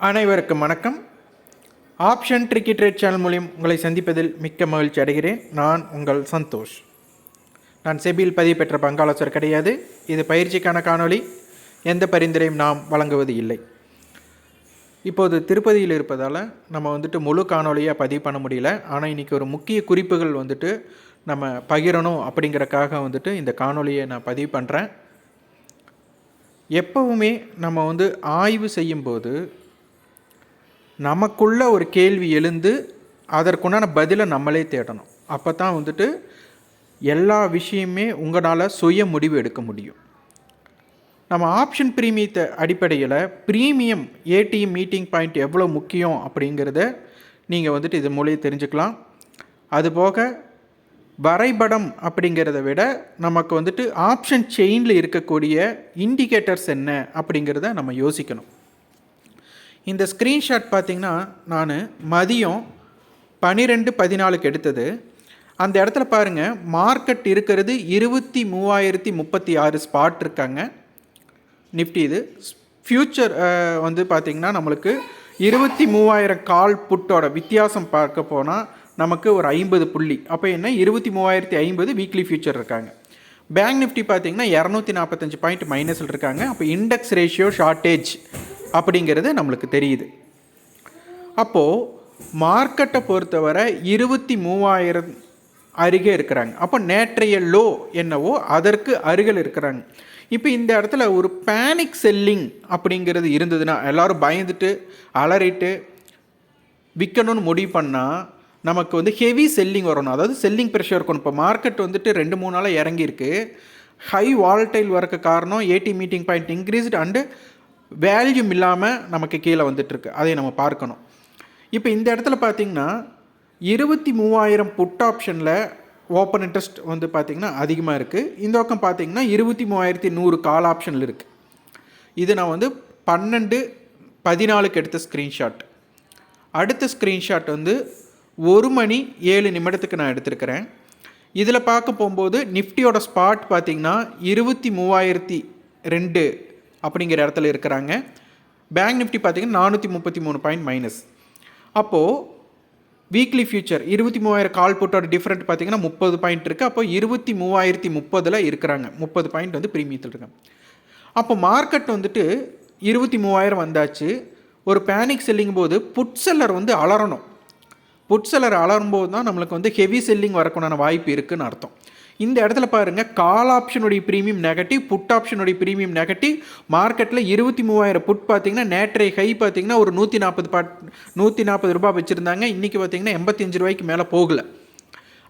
அனைவருக்கும் வணக்கம். Option tricky trade channel மூலியம் உங்களை சந்திப்பதில் மிக்க மகிழ்ச்சி அடைகிறேன். நான் உங்கள் சந்தோஷ். நான் செபியில் பதிவு பெற்ற பங்காலோசர் கிடையாது. இது பயிற்சிக்கான காணொளி. எந்த பரிந்துரையும் நாம் வழங்குவது இல்லை. இப்போது திருப்பதியில் இருப்பதால் நம்ம வந்துட்டு முழு காணொளியாக பதிவு பண்ண முடியல. ஆனால் இன்றைக்கி ஒரு முக்கிய குறிப்புகள் வந்துட்டு நம்ம பகிரணும் அப்படிங்கறக்காக வந்துட்டு இந்த காணொளியை நான் பதிவு பண்ணுறேன் எப்பவுமே நம்ம வந்து ஆய்வு செய்யும்போது நமக்குள்ள ஒரு கேள்வி எழுந்து அதற்குண்டான பதிலை நம்மளே தேடணும். அப்போ தான் வந்துட்டு எல்லா விஷயமே உங்களால் சுய முடிவு எடுக்க முடியும். நம்ம ஆப்ஷன் ப்ரீமியத்தை அடிப்படையில் ப்ரீமியம் ஏடிஎம் மீட்டிங் பாயிண்ட் எவ்வளோ முக்கியம் அப்படிங்கிறத நீங்கள் வந்துட்டு இது மூலியம் தெரிஞ்சுக்கலாம். அதுபோக வரைபடம் அப்படிங்கிறத விட நமக்கு வந்துட்டு ஆப்ஷன் செயினில் இருக்கக்கூடிய இண்டிகேட்டர்ஸ் என்ன அப்படிங்கிறத நம்ம யோசிக்கணும். இந்த ஸ்க்ரீன்ஷாட் பார்த்திங்கன்னா நான் மதியம் பன்னிரெண்டு பதினாலுக்கு எடுத்தது. அந்த இடத்துல பாருங்கள் மார்க்கெட் இருக்கிறது இருபத்தி மூவாயிரத்தி முப்பத்தி ஆறு ஸ்பாட் இருக்காங்க. நிஃப்டி இது. ஃப்யூச்சர் வந்து பார்த்திங்கன்னா நம்மளுக்கு இருபத்தி மூவாயிரம் கால் புட்டோட வித்தியாசம் பார்க்க போனால் நமக்கு ஒரு ஐம்பது புள்ளி. அப்போ என்ன? இருபத்தி மூவாயிரத்தி ஐம்பது வீக்லி ஃபியூச்சர் இருக்காங்க. பேங்க் நிஃப்டி பார்த்தீங்கன்னா இரநூத்தி நாற்பத்தஞ்சு பாயிண்ட் மைனஸில் இருக்காங்க. அப்போ இண்டெக்ஸ் ரேஷியோ ஷார்ட்டேஜ் அப்படிங்கிறது நம்மளுக்கு தெரியுது. அப்போது மார்க்கெட்டை பொறுத்தவரை இருபத்தி மூவாயிரம் அருகே இருக்கிறாங்க. அப்போ நேற்றைய லோ என்னவோ அதற்கு அருகில் இருக்கிறாங்க. இப்போ இந்த இடத்துல ஒரு பேனிக் செல்லிங் அப்படிங்கிறது இருந்ததுன்னா எல்லோரும் பயந்துட்டு அலறிட்டு விற்கணும்னு முடிவு பண்ணால் நமக்கு வந்து ஹெவி செல்லிங் வரணும். அதாவது செல்லிங் ப்ரெஷர் இருக்கணும். இப்போ மார்க்கெட் வந்துட்டு ரெண்டு மூணு நாளாக இறங்கியிருக்கு. ஹை வால்டைல் வரக்கு காரணம் AT meeting point increased and volume இல்லாமல் நமக்கு கீழே வந்துட்டுருக்கு. அதை நம்ம பார்க்கணும். இப்போ இந்த இடத்துல பார்த்திங்கன்னா இருபத்தி மூவாயிரம் புட் ஆப்ஷனில் ஓப்பன் இன்ட்ரெஸ்ட் வந்து பார்த்திங்கன்னா அதிகமாக இருக்குது இந்த பக்கம் பார்த்திங்கன்னா இருபத்தி மூவாயிரத்தி நூறு கால் ஆப்ஷனில் இருக்குது இது நான் வந்து பன்னெண்டு பதினாலுக்கு எடுத்த ஸ்க்ரீன்ஷாட் அடுத்த ஸ்க்ரீன்ஷாட் வந்து ஒரு மணி ஏழு நிமிடத்துக்கு நான் எடுத்திருக்கிறேன். இதில் பார்க்க போகும்போது நிஃப்டியோட ஸ்பாட் பார்த்திங்கன்னா இருபத்தி மூவாயிரத்தி ரெண்டு அப்படிங்கிற இடத்துல இருக்கிறாங்க. பேங்க் நிஃப்டி பார்த்திங்கன்னா நானூற்றி முப்பத்தி மூணு பாயிண்ட் மைனஸ் அப்போது வீக்லி ஃபியூச்சர் இருபத்தி மூவாயிரம் கால் போட்டோட டிஃப்ரெண்ட் பார்த்தீங்கன்னா முப்பது பாயிண்ட் இருக்குது அப்போ இருபத்தி மூவாயிரத்தி முப்பதில் இருக்கிறாங்க. முப்பது பாயிண்ட் வந்து ப்ரீமியத்தில் இருக்காங்க. அப்போ மார்க்கெட் வந்துட்டு இருபத்தி மூவாயிரம் வந்தாச்சு. ஒரு பேனிக் செல்லிங் போது புட் செல்லர் வந்து அலறணும். புட் செல்லர் அலரும்போது தான் நம்மளுக்கு வந்து ஹெவி செல்லிங் வரக்குண்டான வாய்ப்பு இருக்குதுன்னு அர்த்தம். இந்த இடத்துல பாருங்கள் கால் ஆப்ஷனுடைய ப்ரீமியம் நெகட்டிவ் புட் ஆப்ஷனுடைய ப்ரீமியம் நெகட்டிவ் மார்க்கெட்டில் இருபத்தி மூவாயிரம் புட் பார்த்தீங்கன்னா நேற்றைய ஹை பார்த்தீங்கன்னா ஒரு நூற்றி நாற்பது பாட் நூற்றி நாற்பது ரூபாய் வச்சுருந்தாங்க. இன்றைக்கி பார்த்தீங்கன்னா எண்பத்தஞ்சு ரூபாய்க்கு மேலே போகலை.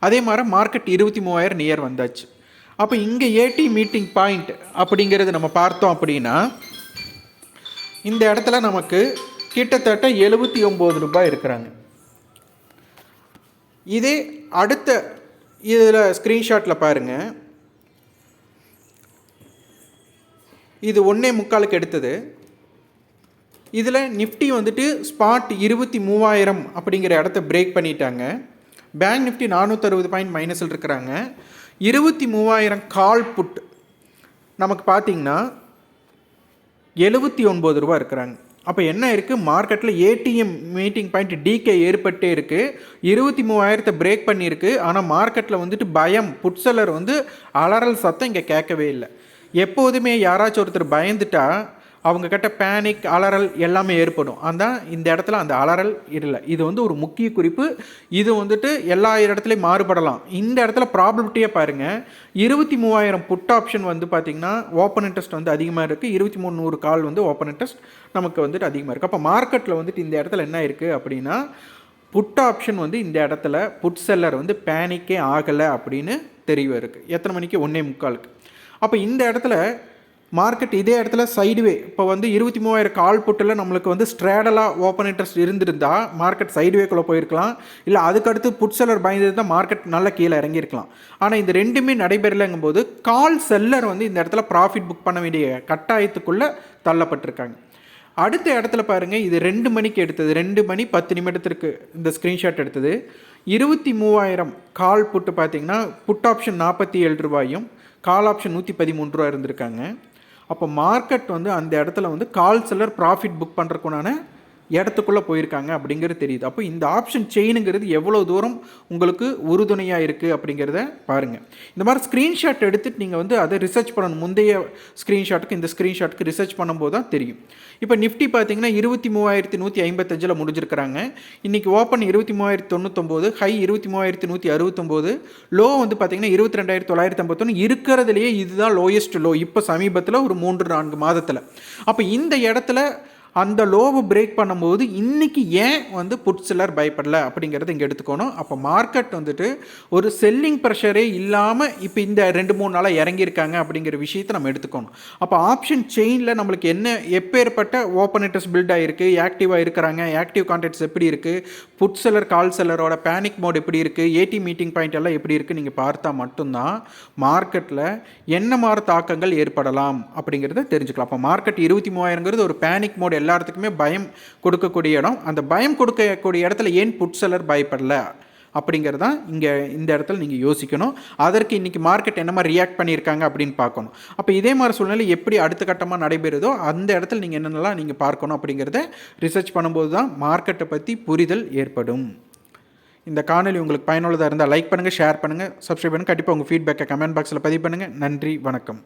அதே மாதிரி மார்க்கெட் இருபத்தி மூவாயிரம் நியர் வந்தாச்சு. அப்போ இங்கே ஏடி மீட்டிங் பாயிண்ட் அப்படிங்கிறது நம்ம பார்த்தோம் அப்படின்னா இந்த இடத்துல நமக்கு கிட்டத்தட்ட எழுபத்தி ஒம்பது ரூபாய் இருக்கிறாங்க. இதே அடுத்த இதில் ஸ்க்ரீன்ஷாட்டில் பாருங்கள் இது ஒன்றே முக்காலுக்கு எடுத்தது. இதில் நிஃப்டி வந்துட்டு ஸ்பாட் இருபத்தி மூவாயிரம் அப்படிங்கிற இடத்த பிரேக் பண்ணிட்டாங்க. பேங்க் நிஃப்டி நானூற்றறுபது பாயிண்ட் மைனஸில் இருக்கிறாங்க. இருபத்தி மூவாயிரம் கால் புட் நமக்கு பார்த்திங்கன்னா எழுபத்தி ஒன்பது ரூபா இருக்கிறாங்க. அப்போ என்ன இருக்குது மார்க்கெட்டில் ஏடிஎம் மீட்டிங் பாயிண்ட் டிகே ஏற்பட்டே இருக்குது இருபத்தி மூவாயிரத்தை பிரேக் பண்ணியிருக்கு. ஆனால் மார்க்கெட்டில் வந்துட்டு பயம் புட்சலர் வந்து அலறல் சத்தம் இங்கே கேட்கவே இல்லை. எப்போதுமே யாராச்சும் ஒருத்தர் பயந்துட்டா அவங்கக்கிட்ட பேனிக் அலறல் எல்லாமே ஏற்படும். அதான் இந்த இடத்துல அந்த அலறல் இல்லை. இது வந்து ஒரு முக்கிய குறிப்பு. இது வந்துட்டு எல்லா இடத்துலையும் மாறுபடலாம். இந்த இடத்துல ப்ராபபிலிட்டியாக பாருங்கள் இருபத்தி மூவாயிரம் புட் ஆப்ஷன் வந்து பார்த்திங்கன்னா ஓப்பன் இன்ட்ரெஸ்ட் வந்து அதிகமாக இருக்குது இருபத்தி மூணு நூறு கால் வந்து ஓப்பன் இன்ட்ரெஸ்ட் நமக்கு வந்துட்டு அதிகமாக இருக்குது அப்போ மார்க்கெட்டில் வந்துட்டு இந்த இடத்துல என்ன இருக்குது அப்படின்னா புட் ஆப்ஷன் வந்து இந்த இடத்துல புட் செல்லர் வந்து பேனிக்கே ஆகலை அப்படின்னு தெரிவு இருக்குது எத்தனை மணிக்கு? ஒன்றே முக்காலுக்கு. அப்போ இந்த இடத்துல மார்க்கெட் இதே இடத்துல சைடுவே இப்போ வந்து இருபத்தி மூவாயிரம் கால் புட்டில் நம்மளுக்கு வந்து ஸ்ட்ராடலாக ஓப்பன் இன்ட்ரெஸ்ட் இருந்திருந்தால் மார்க்கெட் சைடுவேக்குள்ளே போயிருக்கலாம். இல்லை அதுக்கடுத்து புட் செல்லர் பயந்துருந்தால் மார்க்கெட் நல்லா கீழே இறங்கியிருக்கலாம். ஆனால் இந்த ரெண்டுமே நடைபெறலைங்கும் போது கால் செல்லர் வந்து இந்த இடத்துல ப்ராஃபிட் புக் பண்ண வேண்டிய கட்டாயத்துக்குள்ளே தள்ளப்பட்டிருக்காங்க. அடுத்த இடத்துல பாருங்கள் இது ரெண்டு மணிக்கு எடுத்தது. ரெண்டு மணி பத்து நிமிடத்திற்கு இந்த ஸ்க்ரீன்ஷாட் எடுத்தது. இருபத்தி மூவாயிரம் கால் புட்டு பார்த்தீங்கன்னா புட் ஆப்ஷன் நாற்பத்தி ஏழு ரூபாயும் கால் ஆப்ஷன் நூற்றி பதிமூணு ரூபா இருந்திருக்காங்க. அப்போ மார்க்கெட் வந்து அந்த இடத்துல வந்து கால் செல்லர் ப்ராஃபிட் புக் பண்ணுறக்குனான இடத்துக்குள்ளே போயிருக்காங்க அப்படிங்கிறது தெரியுது. அப்போ இந்த ஆப்ஷன் செயினுங்கிறது எவ்வளோ தூரம் உங்களுக்கு உறுதுணையாக இருக்குது அப்படிங்கிறத பாருங்கள் இந்த மாதிரி ஸ்க்ரீன்ஷாட் எடுத்துட்டு நீங்கள் வந்து அதை ரிசர்ச் பண்ணணும். முந்தைய ஸ்க்ரீன்ஷாட்டுக்கு இந்த ஸ்க்ரீன்ஷாட்டுக்கு ரிசர்ச் பண்ணும்போது தான் தெரியும். இப்போ நிஃப்டி பார்த்தீங்கன்னா இருபத்தி மூவாயிரத்தி நூற்றி ஐம்பத்தஞ்சில் முடிஞ்சிருக்கிறாங்க. இன்றைக்கி ஓப்பன் இருபத்தி மூவாயிரத்தி தொண்ணூத்தொம்போது ஹை இருபத்தி மூவாயிரத்தி நூற்றி அறுபத்தொம்போது லோ வந்து பார்த்திங்கன்னா இருபத்தி ரெண்டாயிரத்தி தொள்ளாயிரத்தி ஐம்பத்தொன்று இருக்கிறதுலையே இதுதான் லோயஸ்ட் லோ இப்போ சமீபத்தில் ஒரு மூன்று நான்கு மாதத்தில். அப்போ இந்த இடத்துல அந்த லோவை பிரேக் பண்ணும்போது இன்றைக்கி ஏன் வந்து புட் செல்லர் பயப்படல அப்படிங்கிறத இங்கே எடுத்துக்கணும். அப்போ மார்க்கெட் வந்துட்டு ஒரு செல்லிங் ப்ரெஷரே இல்லாமல் இப்போ இந்த ரெண்டு மூணு நாளாக இறங்கியிருக்காங்க அப்படிங்கிற விஷயத்தை நம்ம எடுத்துக்கணும். அப்போ ஆப்ஷன் செயினில் நம்மளுக்கு என்ன எப்பேற்பட்ட ஓப்பனேட்டர்ஸ் பில்ட் ஆகிருக்கு ஆக்டிவாக இருக்கிறாங்க ஆக்டிவ் கான்டாக்ட்ஸ் எப்படி இருக்குது புட் செல்லர் கால் செல்லரோட பேனிக் மோட் எப்படி இருக்குது ஏடி மீட்டிங் பாயிண்ட் எல்லாம் எப்படி இருக்குது நீங்கள் பார்த்தா மட்டும்தான் மார்க்கெட்டில் என்ன மாதிரி தாக்கங்கள் ஏற்படலாம் அப்படிங்கிறத தெரிஞ்சுக்கலாம். அப்போ மார்க்கெட் இருபத்தி மூவாயிரங்கிறது ஒரு பேனிக் மோட் எல்லாத்துக்குமே பயம் கொடுக்கக்கூடிய இடம். அந்த பயம் கொடுக்கக்கூடிய இடத்துல ஏன் புட் செல்லர் பயப்படல? அப்படிங்கிறதான் இங்கே இந்த இடத்துல நீங்கள் யோசிக்கணும். அதற்கு இன்றைக்கி மார்க்கெட் என்ன மாதிரி ரியாக்ட் பண்ணியிருக்காங்க அப்படின்னு பார்க்கணும். அப்போ இதே மாதிரி சூழ்நிலை எப்படி அடுத்த கட்டமாக நடைபெறுதோ அந்த இடத்துல நீங்கள் என்னென்னலாம் நீங்கள் பார்க்கணும் அப்படிங்கிறத ரிசர்ச் பண்ணும்போது தான் மார்க்கெட்டை பற்றி புரிதல் ஏற்படும். இந்த காணொலி உங்களுக்கு பயனுள்ளதாக இருந்தால் லைக் பண்ணுங்கள் ஷேர் பண்ணுங்கள் சப்ஸ்கிரைப் பண்ணுங்கள் கண்டிப்பாக உங்கள் ஃபீட்பேக்கை கமெண்ட் பாக்ஸில் பதிவு பண்ணுங்கள் நன்றி வணக்கம்.